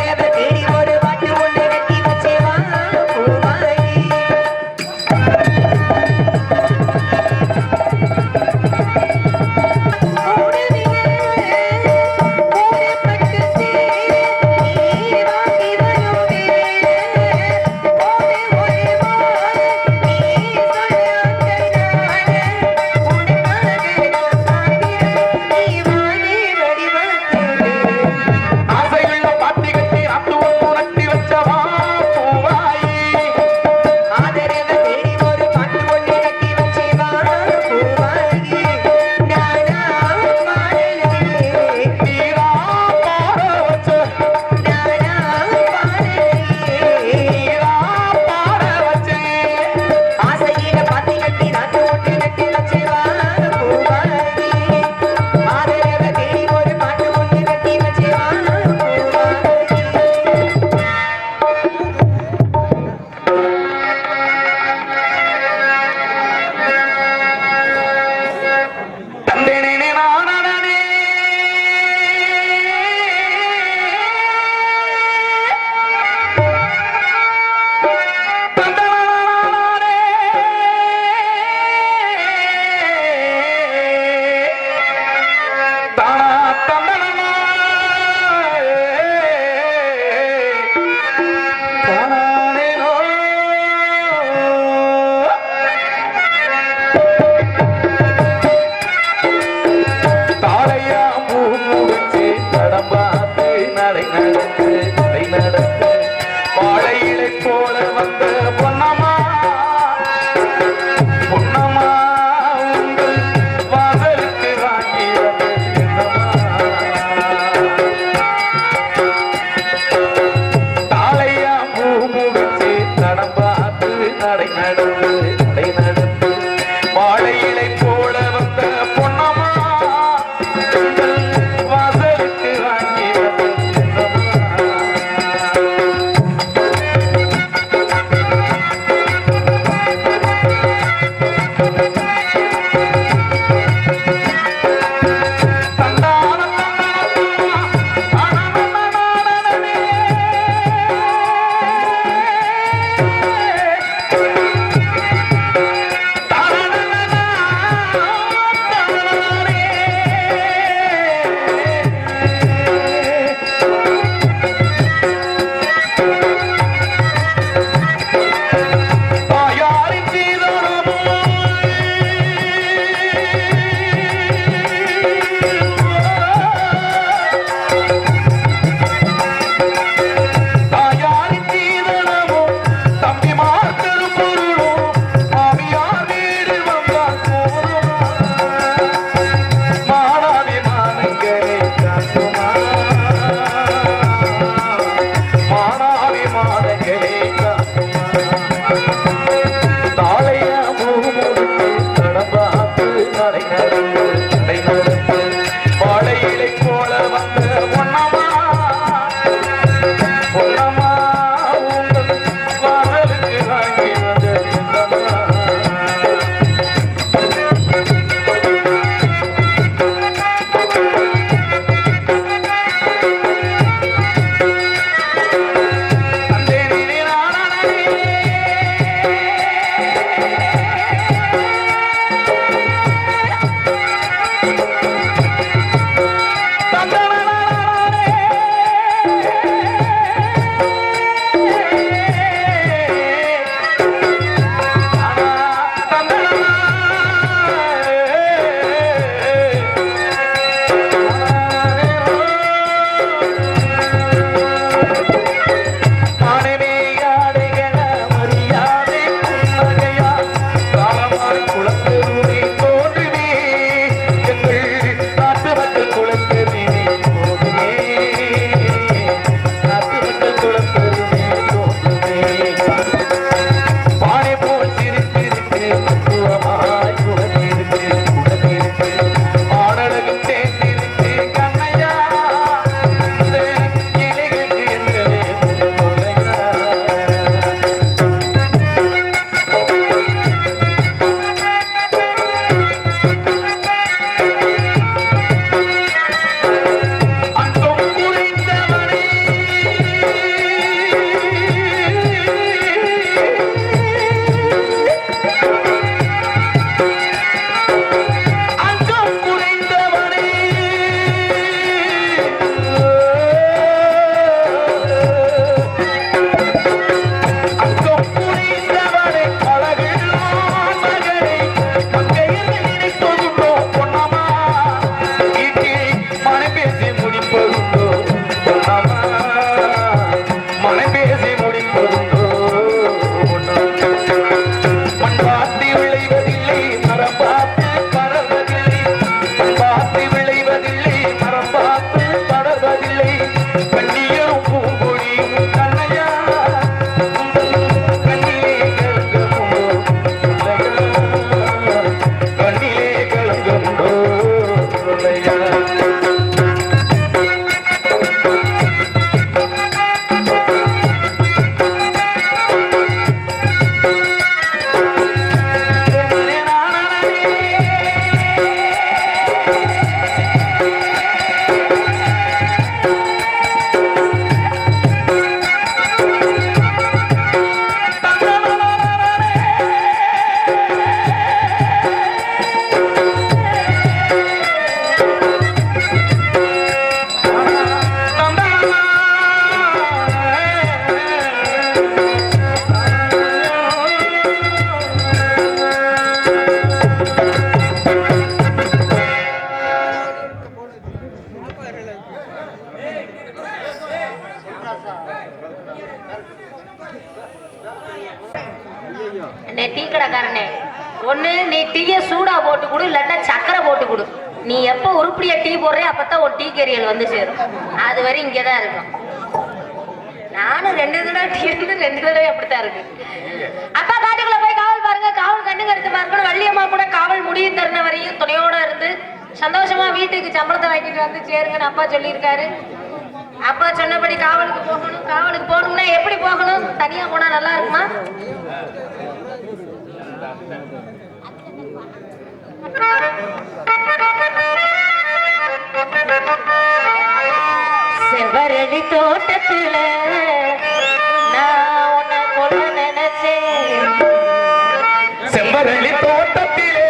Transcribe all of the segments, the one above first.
Yeah. கடைக்காரனே. ஒண்ணு நீ டீயை சூடாக போட்டு கொடு இல்லைன்னா சக்கரை போட்டு கொடு. நீ எப்போ உருப்படியா டீ போடுறியோ அப்பதான் ஒரு டீ கெரியல் வந்து சேரும். அது வரை இங்கதான் இருக்கும். நானும் ரெண்டு தடவை டீ இருந்து ரெண்டு தடவை அப்படித்தான் இருக்கு. அப்பா காட்டுக்குள்ள போய் காவல் பாருங்க. காவல் கண்ணு கருத்து பாருங்க. வள்ளியம்மா கூட காவல் முடியும் தருண வரையும் துணையோட இருந்து சந்தோஷமா வீட்டுக்கு சம்பளத்தை வாங்கிட்டு வந்து சேருங்கன்னு அப்பா சொல்லியிருக்காரு. அப்பா சொன்னபடி காவலுக்கு போகணும். காவலுக்கு போகணும்னா எப்படி போகணும்? தனியா போனா நல்லா இருக்குமா? செவரடி தோட்டத்துல நான் உன்னை கொள்ள நினைச்சேன். செம்பரளி தோட்டத்திலே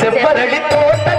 என்ன விரும்பும் எல்லாத்திலும் நீதானே செம்பரளி தோட்ட